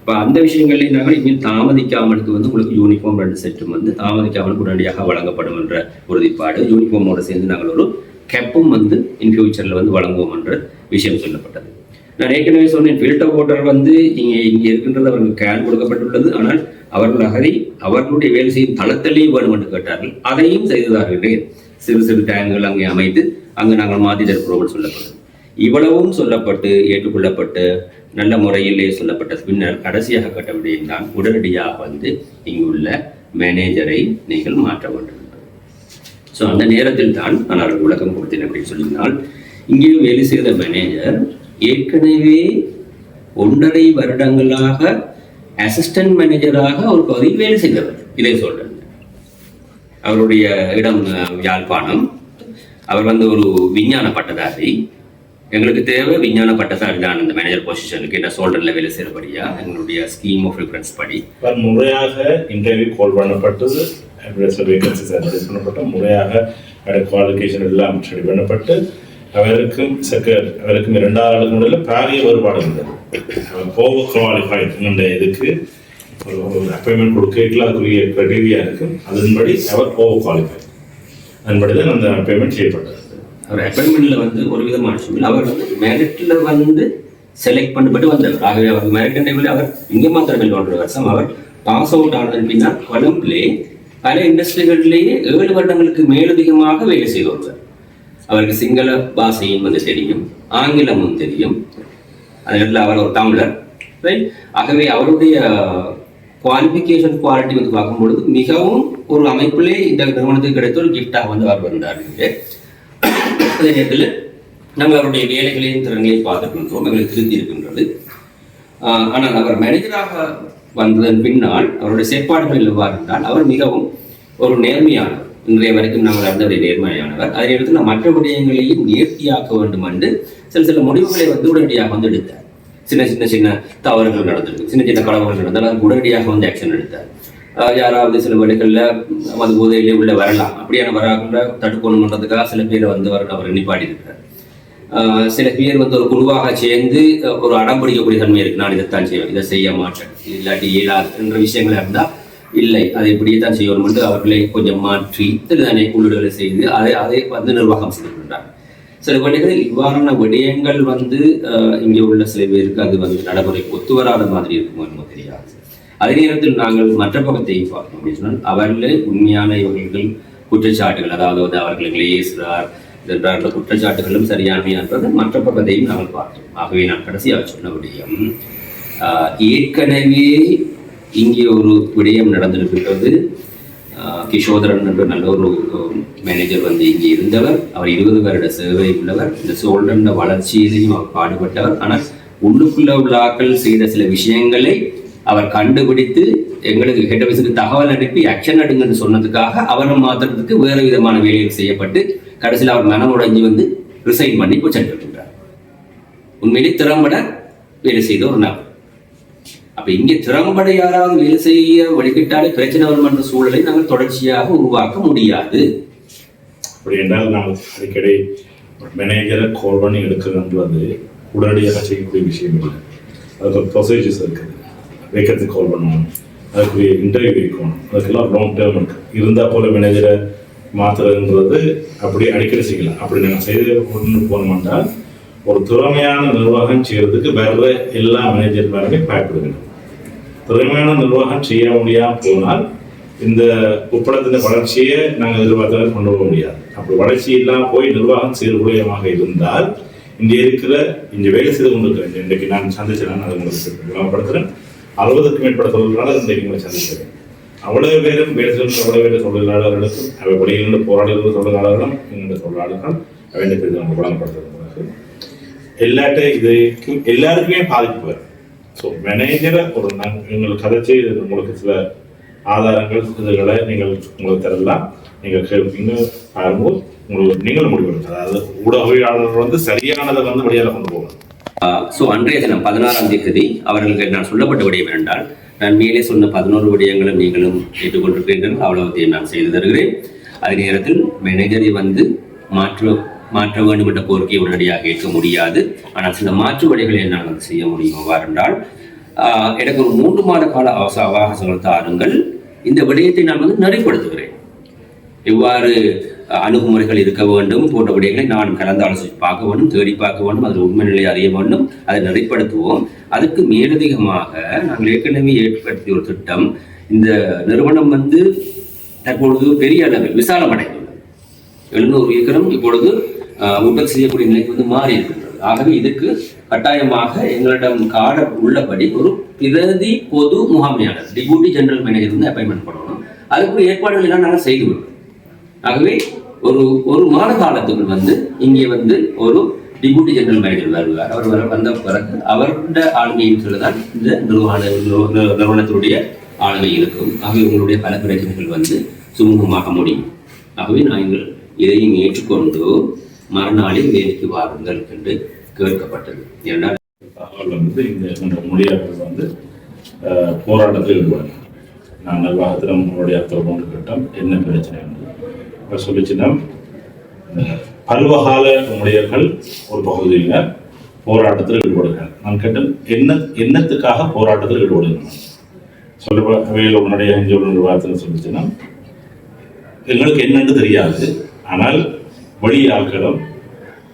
அப்போ அந்த விஷயங்கள்லையும் நாங்கள் இனிமேல் தாமதிக்காமலுக்கு வந்து உங்களுக்கு யூனிஃபார்ம் ரெண்டு செட்டும் வந்து தாமதிக்காமலுக்கு உடனடியாக வழங்கப்படும் என்ற உறுதிப்பாடு யூனிஃபார்மோடு சேர்ந்து நாங்கள் ஒரு கெப்பும் வந்து இன் ஃபியூச்சரில் வந்து வழங்குவோம் என்ற விஷயம் சொல்லப்பட்டது. நான் ஏற்கனவே சொன்னேன் ஃபில்டர் ஓட்டர் வந்து இங்கே இங்கே இருக்கின்றது அவர்களுக்கு கேன் கொடுக்கப்பட்டுள்ளது. ஆனால் அவர்கள் அகதி அவர்களுடைய வேலை செய்யும் தளத்திலேயே வேணும் என்று கேட்டார்கள். அதையும் செய்து தருகிறேன் சிறு சிறு டேங்குகள் அங்கே அமைத்து அங்கு நாங்கள் மாற்றி தருகிறோம் சொல்லப்படுது இவ்வளவும் சொல்லப்பட்டு ஏற்றுக்கொள்ளப்பட்டு நல்ல முறையிலே சொல்லப்பட்ட பின்னர் கடைசியாக கட்ட விடயம் உடனடியாக வந்து இங்குள்ள மேனேஜரை நீங்கள் மாற்ற வேண்டும். ஸோ அந்த நேரத்தில் தான் நான் அவர்கள் விளக்கம் கொடுத்தேன் அப்படின்னு சொல்லினால் இங்கே வேலை செய்த மேனேஜர் ஏற்கனவே ஒன்றரை வருடங்களாக அசிஸ்டன்ட் மேனேஜராக ஒரு பகுதியில் வேலை செய்தவர். இதை சொல்றேன். அவருடைய இடம் யாழ்ப்பாணம். அவர் வந்து ஒரு விஞ்ஞான பட்டதாரி. எங்களுக்கு தேவை விஞ்ஞான பட்டதாரி தான் இந்த மேனேஜர் பொசிஷனுக்கு என்ன சொல்றேன்ல வேலை செய்யறபடியா எங்களுடைய ஸ்கீம் ஆஃப் ரெஃபரன்ஸ் படி. முறையாக இன்டர்வியூ கால் பண்ணப்பட்டது அட்வர்டைஸ்மெண்ட் வேகன்சிஸ் அட்வர்டைஸ் பண்ணப்பட்ட முறையாக குவாலிஃபிகேஷன் எல்லாம் ஸ்டடி பண்ணப்பட்டு அவருக்கும் செகர் அவருக்கும் இரண்டாவது ஆளுக்கு முடியல பாரிய வேறுபாடு இருந்தது. அவர் போக குவாலிஃபைட் என்ற இதுக்கு ஒரு அப்பாயின்மெண்ட் கொடுக்கல அதுக்குரிய க்ரைட்டீரியா இருக்கு. அதன்படி அவர் போக குவாலிஃபைட் அதன்படி தான் அந்த அப்பாயின்மெண்ட் செய்யப்பட்டது. அவர் அப்பாயின்மெண்ட்ல வந்து ஒரு விதமான சூழ்நிலை. அவர் வந்து மெரிட்ல வந்து செலக்ட் பண்ணப்பட்டு வந்தவர் ஆகவே அவர் மெரிட் டைமில் அவர் இங்கே மாத்திரமில்லை. ஒன்றரை வருஷம் அவர் பாஸ் அவுட் ஆனதன் பின்னால் கொலம்பிலே பல இண்டஸ்ட்ரிகளிலேயே ஏழு வருடங்களுக்கு மேலதிகமாக வேலை செய்து வருவார் அவருக்கு சிங்கள பாஷையும் வந்து தெரியும் ஆங்கிலமும் தெரியும். அதே நேரத்தில் அவர் ஒரு தமிழர். ரைட் ஆகவே அவருடைய குவாலிஃபிகேஷன் குவாலிட்டி வந்து பார்க்கும்பொழுது மிகவும் ஒரு அமைப்பிலே இந்த நிறுவனத்துக்கு கிடைத்த ஒரு கிஃப்டாக வந்து அவர் வந்தார். அதே நேரத்தில் நாங்கள் அவருடைய வேலைகளையும் திறன்களையும் பார்த்துருக்கின்றோம் எங்களுக்கு திருப்தி இருக்கின்றது. ஆனால் அவர் மேனேஜராக வந்ததன் பின்னால் அவருடைய செயற்பாடுகள் எவ்வாறு இருந்தால் அவர் மிகவும் ஒரு நேர்மையானவர். இன்றைய வரைக்கும் நாங்கள் அறிந்தவரை நேர்மையானவர். அதே நேரத்தில் மற்ற விடயங்களையும் நேர்த்தியாக்க வேண்டும் என்று சில சில முடிவுகளை வந்து உடனடியாக வந்து எடுத்தார். சின்ன சின்ன சின்ன தவறுகள் நடந்திருக்கு. சின்ன சின்ன கடவுள்கள் நடந்தால் அதுக்கு உடனடியாக வந்து ஆக்ஷன் எடுத்தார். யாராவது சில வழிகளில் மது போதையிலே உள்ள வரலாம். அப்படியான வராங்கள தடுக்கணுன்றதுக்காக சில பேரை வந்து அவர் அவர் நிப்பாடி இருக்கிறார். ஆஹ் சில பேர் வந்து ஒரு குழுவாக சேர்ந்து ஒரு அடம் பிடிக்கக்கூடிய தன்மை இருக்கு. நான் இதைத்தான் செய்வேன். இதை செய்ய மாட்டேன். இல்லாட்டி இயலாது என்ற விஷயங்கள் இருந்தால் இல்லை அதை இப்படியே தான் செய்யணும் என்று அவர்களை கொஞ்சம் மாற்றி திருதானே குழுகளை செய்து அதை அதை வந்து நிர்வாகம் செய்திருக்கின்றார் சில வேளைகளில் இவ்வாறான விடயங்கள் வந்து இங்கே உள்ள சில பேருக்கு அது வந்து நடைமுறைக்கு ஒத்து வராத மாதிரி இருக்குமோ என்னமோ தெரியாது. அதே நேரத்தில் நாங்கள் மற்ற பக்கத்தை பார்த்தோம் அப்படின்னு சொன்னால் அவர்களே உண்மையான இவர்கள் குற்றச்சாட்டுகள் அதாவது வந்து அவர்கள் ஏசுகிறார் என்ற குற்றச்சாட்டுகளும் சரியானவை மற்ற பக்கத்தையும் நாங்கள் பார்த்தோம் ஆகவே நான் கடைசியாக சொன்ன விடயம் ஏற்கனவே இங்கே ஒரு விடயம் நடந்திருக்கின்றது. கிஷோதரன் என்ற நல்ல ஒரு மேனேஜர் வந்து இங்கே இருந்தவர். அவர் இருபது வருட சேவை உள்ளவர். இந்த சோழன் வளர்ச்சியிலையும் அவர் பாடுபட்டவர். ஆனால் உள்ளுக்குள்ள உள்ள ஆக்கள் செய்த சில விஷயங்களை அவர் கண்டுபிடித்து எங்களுக்கு ஹெட் ஆஃபீஸுக்கு தகவல் அனுப்பி ஆக்ஷன் எடுங்கன்னு சொன்னதுக்காக அவரை மாத்துறதுக்கு வேறு விதமான வேலைகள் செய்யப்பட்டு கடைசியில் அவர் மனம் உடைஞ்சு வந்து ரிசைன் பண்ணி சென்றிருக்கின்றார் உண்மையிலே திறம்பட வேலை செய்த ஒரு நபர். அப்ப இங்கே திறம்பட யாராவது வேலை செய்ய வழிகிட்டாலே பிரச்சனை வரும் என்ற சூழலை நாங்கள் தொடர்ச்சியாக உருவாக்க முடியாது. அப்படி என்றால் நாங்கள் அடிக்கடி மேனேஜரை கால் பண்ணி எடுக்கிறன்றது உடனடியாக செய்யக்கூடிய விஷயம் இல்லை. அதுக்கு ப்ரொசீஜர்ஸ் இருக்குது வைக்கிறதுக்கு கால் பண்ணுவாங்க அதுக்குரிய இன்டர்வியூ வைக்கணும் அதுக்கெல்லாம் லாங் டேர்ம் இருக்குது இருந்தால் போல மேனேஜரை மாற்றுறதுன்றது அப்படி அடிக்கடி செய்யலாம். அப்படி நாங்கள் செய்து கொண்டு போனோம்னா ஒரு திறமையான நிர்வாகம் செய்கிறதுக்கு வேற எல்லா மேனேஜர் மேலுமே பயப்படுகிறது திறமையான நிர்வாகம் செய்ய முடியாமல் போனால் இந்த உப்படத்தின் வளர்ச்சியை நாங்கள் எதிர்பார்த்தாலும் கொண்டு போக முடியாது. அப்படி வளர்ச்சி இல்லாமல் போய் நிர்வாகம் சீர்குலையமாக இருந்தால் இங்கே இருக்கிற இங்கே வேலை செய்து கொண்டிருக்கிறேன் இன்றைக்கு நான் சந்திச்சேன் நான் அதை உங்களுக்கு விளம்பரப்படுத்துகிறேன் அறுபதுக்கும் மேற்பட்ட தொழிலாளர்கள் இன்றைக்கு உங்களை சந்திச்சிருக்கேன் அவ்வளவு பேரும் வேலை சொல்லும் அவ்வளவு பேர் தொழிலாளர்களுக்கும் அவை வெளியிலிருந்து போராடுகிற தொழிலாளர்களும் எங்களுடைய தொழிலாளர்கள் அவை இந்த பிரிவு நம்ம விளம்பரப்படுத்துகிறது எல்லாட்ட இதுக்கு எல்லாருக்குமே பாதிப்பு வரும். ஸோ மேனேஜரை ஒரு நாங்கள் நீங்கள் கதைச்சு இது உங்களுக்கு சில ஆதாரங்கள் இதுகளை நீங்கள் உங்களுக்கு தரலாம். நீங்கள் கேட்பீங்க பாரும்போது உங்களுக்கு நீங்களும் முடிவெடுங்க அதாவது ஊடகவியாளர்கள் வந்து சரியானதை வந்து வழியால் கொண்டு போகணும். ஸோ அன்றைய தினம் பதினாறாம் தேதி அவர்களுக்கு நான் சொல்லப்பட்ட விடயம் என்றால் நான் மேலே சொன்ன பதினோரு விடயங்களும் நீங்களும் ஏற்றுக்கொண்டிருக்கின்றனர் அவ்வளவுத்தையும் நான் செய்து தருகிறேன். அதே நேரத்தில் மேனேஜரை வந்து மாற்ற மாற்ற வேண்டும் என்ற கோரிக்கையை உடனடியாக ஏற்க முடியாது. ஆனால் சில மாற்று வழிகளை என்னால் வந்து செய்ய முடியும். என்றால் ஆஹ், எனக்கு ஒரு மூன்று மாத கால அவச அவகாசங்கள் தாருங்கள். இந்த விடயத்தை நான் வந்து நெறிப்படுத்துகிறேன் இவ்வாறு அணுகுமுறைகள் இருக்க வேண்டும் போன்ற விடயங்களை நான் கலந்து ஆலோசித்து பார்க்க வேண்டும் தேடி பார்க்க வேண்டும் அதில் உண்மை நிலையை அறிய வேண்டும் அதை நெறிப்படுத்துவோம் அதுக்கு மேலதிகமாக நாங்கள் ஏற்கனவே ஏற்படுத்திய ஒரு திட்டம் இந்த நிறுவனம் வந்து தற்பொழுது பெரிய அளவில் விசாலமடைந்துள்ளது. எழுநூறு ஏக்கரும் இப்பொழுது உற்பத்தி செய்யக்கூடிய நிலைக்கு வந்து மாறி இருக்கின்றது ஆகவே இதுக்கு கட்டாயமாக எங்களிடம் காட உள்ளபடி ஒரு பிரதி பொது முகாமையாளர் டிபூட்டி ஜெனரல் மேனேஜர் வந்து அப்பாயின்மெண்ட் பண்ணணும். அதுக்கு ஏற்பாடுகள் எல்லாம் நாங்கள் செய்து விடுவோம் ஆகவே ஒரு ஒரு மாத காலத்துக்குள் வந்து இங்கே வந்து ஒரு டிபுட்டி ஜெனரல் மேனேஜர் வருவார். அவர் வர வந்த பிறகு அவருடைய ஆளுமையின் கீழ் தான் இந்த நிறுவன நிறுவ- நிறுவனத்தினுடைய ஆளுமை இருக்கும். ஆகவே உங்களுடைய பல பிரச்சனைகள் வந்து சுமூகமாக முடியும். ஆகவே நாங்கள் இதையும் ஏற்றுக்கொண்டு மறுநாளில் வேலைக்கு வாருங்கள் என்று கேட்கப்பட்டது. ஏன்னால் தகவல் வந்து இந்த மொழியாளர்கள் வந்து போராட்டத்தில் ஈடுபடுறாங்க நான் நிர்வாகத்தில் உங்களுடைய தொடர்பு கேட்டோம் என்ன பிரச்சனை என்று. சொல்லிச்சுன்னா பருவகால ஊழியர்கள் ஒரு பகுதியில் போராட்டத்தில் ஈடுபடுகிறார் நான் கேட்டேன் என்ன என்னத்துக்காக போராட்டத்தில் ஈடுபடுகிறார் சொல்ல வேலை உன்னுடைய இங்கே உள்ள நிர்வாகத்தில் சொல்லிச்சுன்னா எங்களுக்கு என்னன்னு தெரியாது. ஆனால் வெளி ஆட்களும்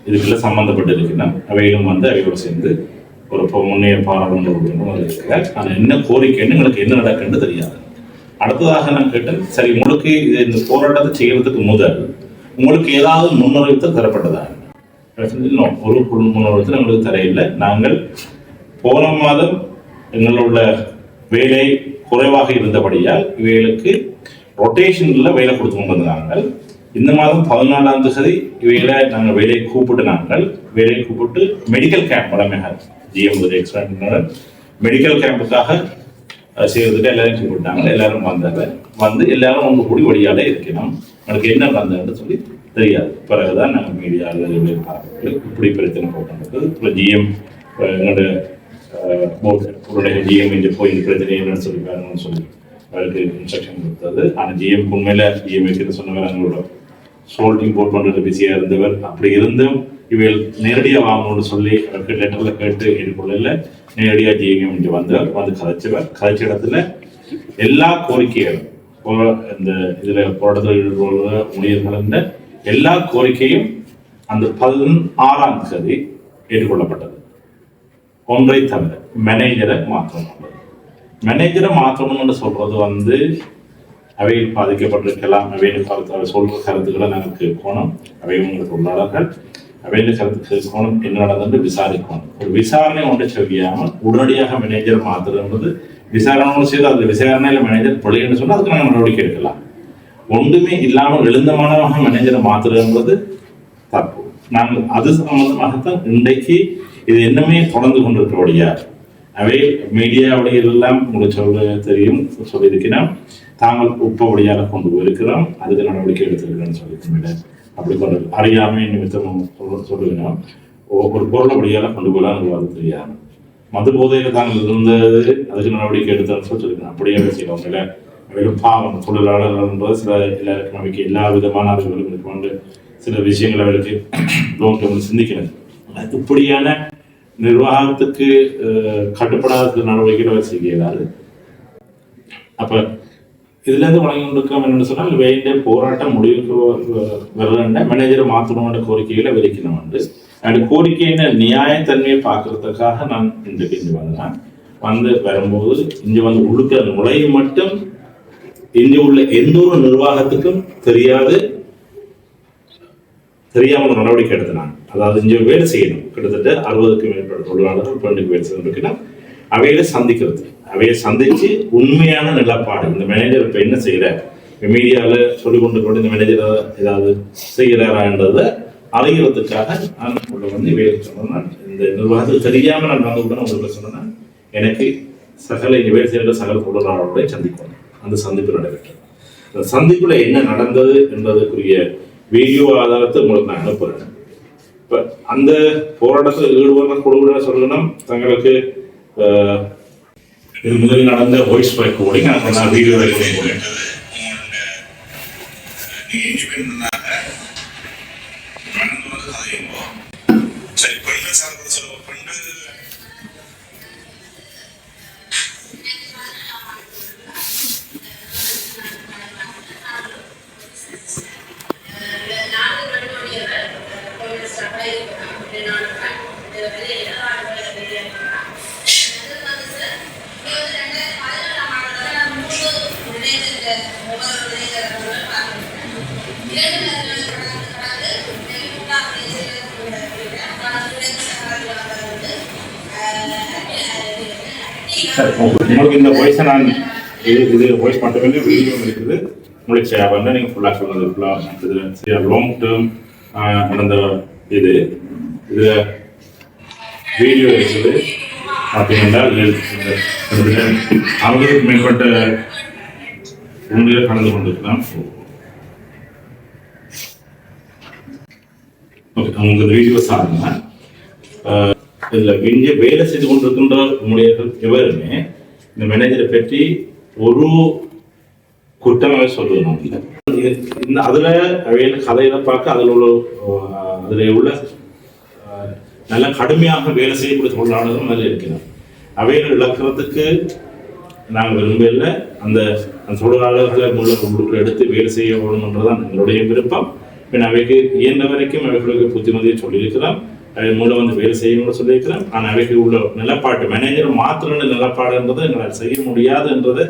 இதுக்குள்ள சம்பந்தப்பட்டிருக்கின்றன. அவையிலும் வந்து அவையோடு சேர்ந்து ஒரு பொ- முன்னைய பாராளுமன்ற உறுப்பினரும் இருக்கிறார். ஆனால் என்ன கோரிக்கைன்னு எங்களுக்கு என்ன நடக்குன்னு தெரியாது. அடுத்ததாக நான் கேட்டேன் சரி உங்களுக்கு இது இந்த போராட்டத்தை செய்யறதுக்கு முதல் உங்களுக்கு ஏதாவது முன்னறிவித்தல் தரப்பட்டதா? ஒரு குழு முன்னறிவித்தல் எங்களுக்கு தரையில்லை. நாங்கள் போன மாதம் எங்களோட வேலை குறைவாக இருந்தபடியால் இவைகளுக்கு ரொட்டேஷன்ல வேலை கொடுத்து கொண்டு வந்தாங்க இந்த மாதம் பதினாலாம் தேதி இவைகளை நாங்கள் வேலையை கூப்பிட்டு நாங்கள் வேலையை கூப்பிட்டு மெடிக்கல் கேம்ப் வளமையாக ஜிஎம் எக்ஸ்ட்ரா மெடிக்கல் கேம்புக்காக அஹ், செய்யறதுக்கு சொல்லி கூப்பிட்டாங்க எல்லாரும் வந்தாங்க. வந்து எல்லாரும் உங்க கூடி வழியால இருக்கணும். எனக்கு என்ன வந்தாங்கன்னு சொல்லி தெரியாது. பிறகுதான் நாங்கள் மீடியாவில் பார்க்கறது இப்படி பிரச்சனை போட்டு அப்புறம் ஜிஎம் எங்களோட போர்டு உடனே ஜிஎம் இங்கே போய் இந்த பிரச்சனை என்னன்னு சொல்லி வேணும்னு சொல்லி அவருக்கு இன்ஸ்ட்ரக்ஷன் கொடுத்தது. ஆனால் ஜிஎம் உண்மையில் ஜிஎம் வைக்கிற சொன்னவர் எங்களோட சோல்டிங் போர்ட் பண்ணுறது பிஸியாக இருந்தவர். அப்படி இருந்தும் இவைகள் நேரடியாக வாங்கணும்னு சொல்லி அவருக்கு லெட்டரில் கேட்டு எடுக்கொள்ள நேரடியாக ஜிஎம் இங்கே வந்தவர் வந்து கதைச்சவர். கதைச்ச இடத்துல எல்லா கோரிக்கைகளும் இந்த இதில் போராட்டத்தில் ஈடுபடுற ஊழியர்கள் எல்லா கோரிக்கையும் அந்த பதினாறாம் தேதி ஏற்றுக்கொள்ளப்பட்டது. ஒன்றை தவிர மேனேஜரை மாற்றணும் மேனேஜரை மாற்றணும்னு சொல்றது வந்து அவையில் பாதிக்கப்பட்டிருக்கலாம். அவையில் கருத்து அவை சொல்ற கருத்துக்களை நாங்கள் கேட்கணும். அவை உங்களுக்கு தொழிலாளர்கள் அவையில் இருக்கணும் என்ன நடந்தது விசாரிக்கணும் ஒரு விசாரணை ஒன்று செய்யாமல் உடனடியாக மேனேஜர் மாத்துறது விசாரணை செய்து அந்த விசாரணையில் மேனேஜர் பிள்ளைன்னு சொன்னால் அதுக்கு நாங்கள் நடவடிக்கை எடுக்கலாம் ஒன்றுமே இல்லாமல் எழுந்தமானமாக மேனேஜரை மாற்றுறது தப்பு நாங்கள் அது சம்பந்தமாகத்தான் இன்றைக்கு இது என்னமே தொடர்ந்து கொண்டிருக்கிறபடியா அவை மீடியாவுடைய எல்லாம் உங்களுக்கு சொல்ல தெரியும் சொல்லியிருக்கிறோம் தாங்கள் உப்பபடியாக கொண்டு போயிருக்கிறோம் அதுக்கு நடவடிக்கை எடுத்திருக்கிறேன்னு சொல்லியிருக்கிறேன் அப்படி பண்ணுறது அறியாமை நிமித்தம் சொல்ல- சொல்லுகிறோம். ஒ- ஒரு கொண்டு போகலாம் அது தெரியாது. மது போதையில் தாங்கள் இருந்தது. அதுக்கு நடவடிக்கை எடுத்தான்னு சொல்லிருக்கேன் அப்படியே செய்யலாம் இல்லை மேலும் பாவம் தொழிலாளர்கள்ன்றது சில எல்லாருக்கும் அவைக்கு எல்லா விதமான அறிவுகளும் இருக்கு சில விஷயங்கள் அவருக்கு நோக்கி வந்து சிந்திக்கிறது. இப்படியான நிர்வாகத்துக்கு கட்டுப்படாத சில நடவடிக்கைகளை அவர் செய்ய இயலாது அப்ப இதுலேருந்து வழங்கி கொண்டிருக்கிறோம் என்னென்னு சொன்னால் வேண்டிய போராட்டம் முடிவுக்கு வரலன்னு மேனேஜரை மாற்றணும்னு கோரிக்கைகளை விரிக்கணும் உண்டு அந்த கோரிக்கையின நியாயத்தன்மையை பார்க்கறதுக்காக நான் இன்றைக்கு இங்கே வந்தேன். வந்து வரும்போது இங்கே வந்து உள்ளுக்க நுழைய மட்டும் இங்கே உள்ள எந்த ஒரு நிர்வாகத்துக்கும் தெரியாது. தெரியாமல் ஒரு நடவடிக்கை எடுத்தினாங்க அதாவது இங்கே வேலை செய்யணும். கிட்டத்தட்ட அறுபதுக்கு மேற்பட்ட தொழிலாளர்கள் பெண்ணுக்கு வேலை செய்யணும் அவையில சந்திக்கிறது. அவையை சந்திச்சு உண்மையான நிலப்பாடு. இந்த மேனேஜர் இப்போ என்ன செய்கிறார் மீடியாவில் சொல்லி கொண்டு கூட இந்த மேனேஜர் ஏதாவது செய்கிறாரான்றதை அறிகிறதுக்காக நான் உங்களை வந்து இவையை சொன்னேன்னா இந்த நிர்வாகத்துக்கு தெரியாமல் நான் வந்து உடனே உங்களுக்கு சொன்னா எனக்கு சகல இங்கே சேர்ந்த சகல தொழிலாளர்களை சந்திக்கணும் அந்த சந்திப்பு நடைபெற்றது. அந்த சந்திப்பில் என்ன நடந்தது என்பதற்குரிய வீடியோ ஆதாரத்தை உங்களுக்கு நான் அனுப்புகிறேன் இப்போ அந்த போராட்டத்தில் ஈடுபடுற குழுவினர் சொல்லணும் தங்களுக்கு இது முதலில் நடந்த வாய்ஸ் ரெக்கார்டிங் அப்புறம் நான் வீடியோ ரெக்கார்டிங் உங்களுக்கு இந்த வாய்ஸை நான் இது இது வாய்ஸ் மட்டுமே வீடியோ இருக்குது. உங்களுக்கு ஷேர் பண்ண நீங்கள் ஃபுல்லாக சொன்னது ஃபுல்லாக சரியா லாங் டேர்ம் நடந்த இது. இது வீடியோ இருக்குது. பார்த்தீங்கன்னா அவங்களுக்கு மேற்பட்ட உண்மையில் கலந்து கொண்டிருக்கலாம். ஓகே அவங்க வீடியோ சாருங்க. இதில் இங்கே வேலை செய்து கொண்டிருக்கின்ற ஊழியர்கள் எவருமே இந்த மேனேஜரை பற்றி ஒரு குற்றமே சொல்லுவோம் இந்த அதில் அவையில் கதையில் பார்க்க அதில் உள்ள அதில் உள்ள நல்ல கடுமையாக வேலை செய்யக்கூடிய தொழிலாளர்களும் அதில் இருக்கிறார். அவையில் இழக்கிறதுக்கு நாங்கள் விரும்பல அந்த அந்த தொழிலாளர்களை உள்ள உள்ளுக்குள்ள எடுத்து வேலை செய்ய வேணும்ன்றதான் எங்களுடைய விருப்பம். பின் அவைக்கு இயன்ற வரைக்கும் அவைகளுக்கு புத்திமதியை சொல்லியிருக்கிறோம். அதன் மூலம் வந்து வேலை செய்யணும்னு சொல்லியிருக்கிறேன். ஆனால் அவைக்கு உள்ள நிலப்பாட்டு மேனேஜர் மாத்திரன்னு நிலப்பாடுன்றது எங்களால் செய்ய முடியாதுன்றது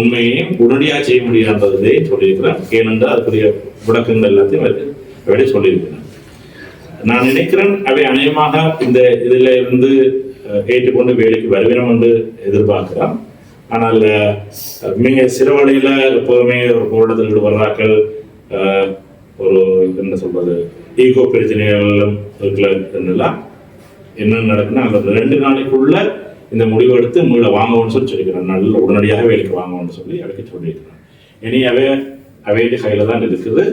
உண்மையையும் உடனடியாக செய்ய முடியாததை சொல்லியிருக்கிறேன். ஏனென்றால் அதுக்குரிய விளக்கங்கள் எல்லாத்தையும் அவை சொல்லியிருக்கிறேன் நான் நினைக்கிறேன் அவை அநேகமாக இந்த இதில் இருந்து ஏற்றுக்கொண்டு வேலைக்கு வருவினம் என்று எதிர்பார்க்கிறோம். ஆனால் மிக சிறு வழியில் எப்போதுமே ஒரு போராட்டத்தில் ஈடுபடுறாக்கள் ஒரு என்ன சொல்றது ஈகோ பிரச்சனைகளிலும் இருக்குல்லாம் என்ன நடக்குன்னா அந்த ரெண்டு நாளைக்குள்ள இந்த முடிவு எடுத்து மீள வாங்கணும்னு சொல்லி சொல்லிக்கிறேன் நல்ல உடனடியாக வேலைக்கு வாங்கணும்னு சொல்லி எடுக்க சொல்லியிருக்கிறேன் இனி அவை அவைയുടെ கையில் தான் இருக்குது.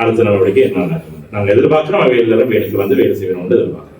அடுத்த நடவடிக்கை என்ன நடக்கும் நாங்கள் எதிர்பார்க்குறோம் அவை எல்லாரும் வேலைக்கு வந்து வேலை செய்யணும்னு எதிர்பார்க்குறோம்.